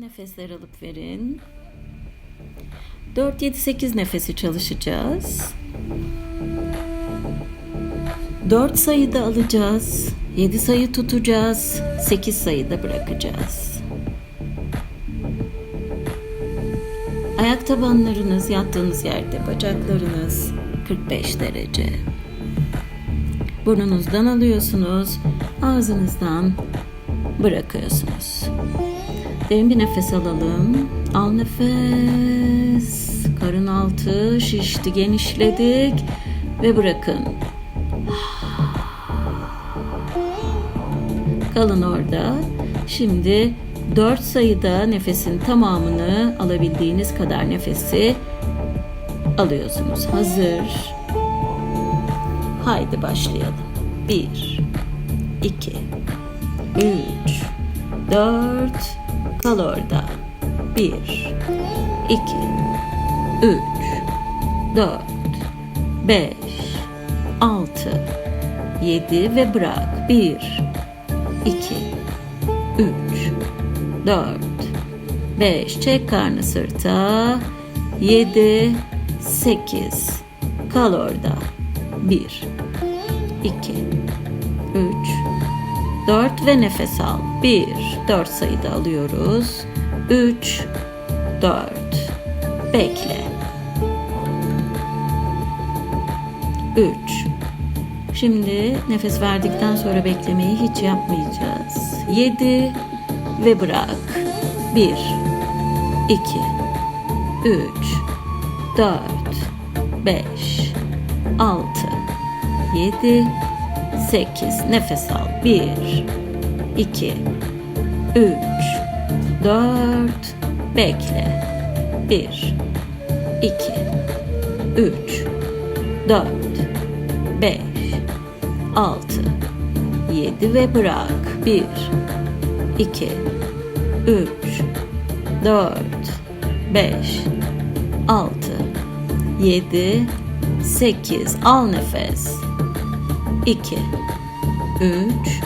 Nefesler alıp verin. 4 7 8 nefesi çalışacağız. 4 sayıda alacağız. 7 sayı tutacağız. 8 sayıda bırakacağız. Ayak tabanlarınız yattığınız yerde bacaklarınız 45 derece. Burnunuzdan alıyorsunuz, ağzınızdan bırakıyorsunuz. Derin bir nefes alalım. Al nefes. Karın altı şişti, genişledik ve bırakın. Kalın orada. Şimdi dört sayıda nefesin tamamını alabildiğiniz kadar nefesi alıyorsunuz. Hazır. Haydi başlayalım. Bir, iki, üç, dört, kal orada. Bir, iki, üç, dört, beş, altı, yedi ve bırak. Bir, iki, üç, dört, beş. Çek karnı sırta. Yedi, sekiz. Kal orada. Bir, iki, üç, dört ve nefes al. Bir, dört sayıda alıyoruz. Üç, dört. Bekle. Üç. Şimdi nefes verdikten sonra beklemeyi hiç yapmayacağız. Yedi ve bırak. Bir, iki, üç, dört, beş, altı, yedi, sekiz. Nefes al. Bir, iki, üç, dört. Bekle. Bir, iki, üç, dört, beş, altı, yedi ve bırak. Bir, iki, üç, dört, beş, altı, yedi, sekiz. Al nefes. İki, üç,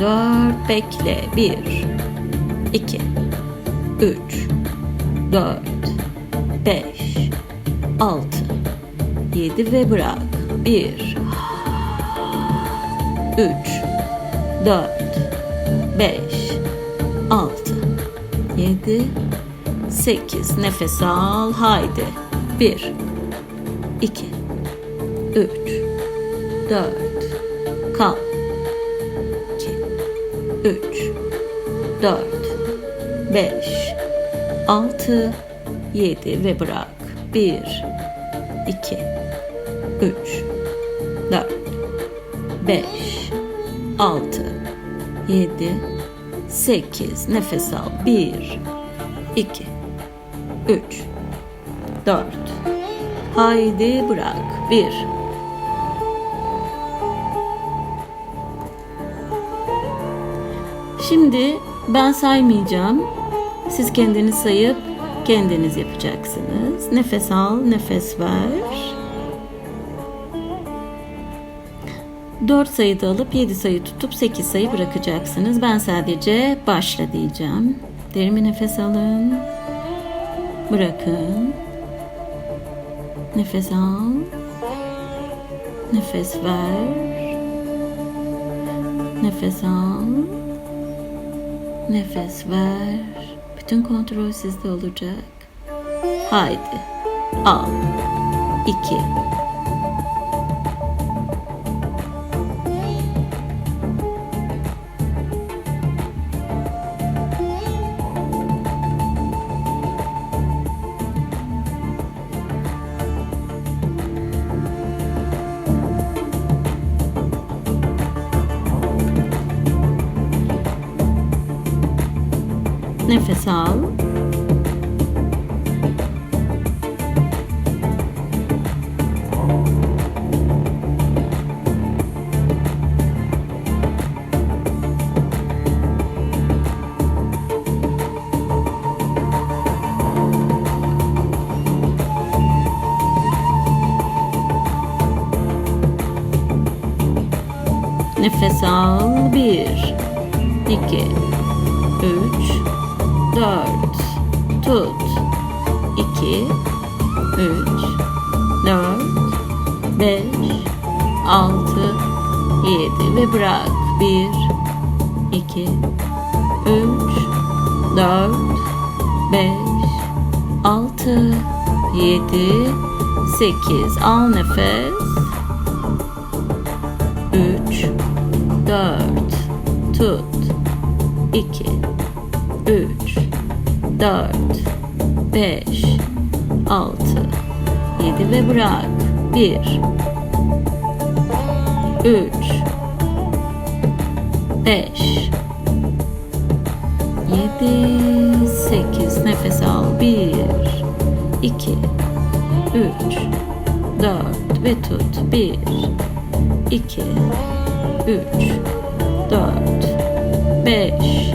dört. Bekle. Bir, iki, üç, dört, beş, altı, yedi ve bırak. Bir, üç, dört, beş, altı, yedi, sekiz. Nefes al. Haydi. Bir, iki, üç, dört, kal. İki, üç, dört, beş, altı, yedi ve bırak. Bir, iki, üç, dört, beş, altı, yedi, sekiz. Nefes al. Bir, iki, üç, dört. Haydi bırak. Bir, Şimdi ben saymayacağım. Siz kendiniz sayıp kendiniz yapacaksınız. Nefes al, nefes ver. Dört sayıda alıp yedi sayı tutup sekiz sayı bırakacaksınız. Ben sadece başla diyeceğim. Derin bir nefes alın. Bırakın. Nefes al. Nefes ver. Nefes al. Nefes ver. Bütün kontrol sizde olacak. Haydi. Al. İki. al. Nefes al. Bir, iki, üç, dört. Tut. İki, üç, dört, beş, altı, yedi. Ve bırak. Bir, iki, üç, dört, beş, altı, yedi, sekiz. Al nefes. Üç, dört, tut. İki, üç, dört, beş, altı, yedi ve bırak. Bir, üç, beş, yedi, sekiz. Nefes al. Bir, iki, üç, dört. Ve tut. Bir, 2 3 4 5 6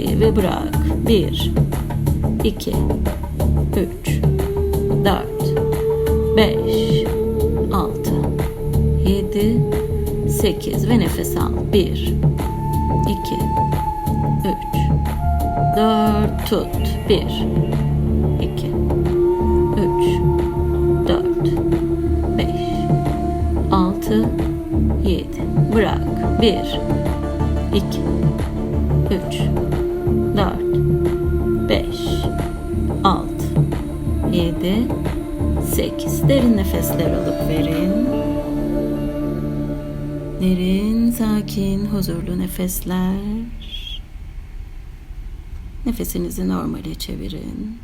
7 ve bırak. 1 2 3 4 5 6 7 8 ve nefes al. 1 2 3 4 tut. 1 2 3 4 5 6 7 bırak. 1 2 3 7 8 derin nefesler alıp verin. Derin sakin huzurlu nefesler. Nefesinizi normale çevirin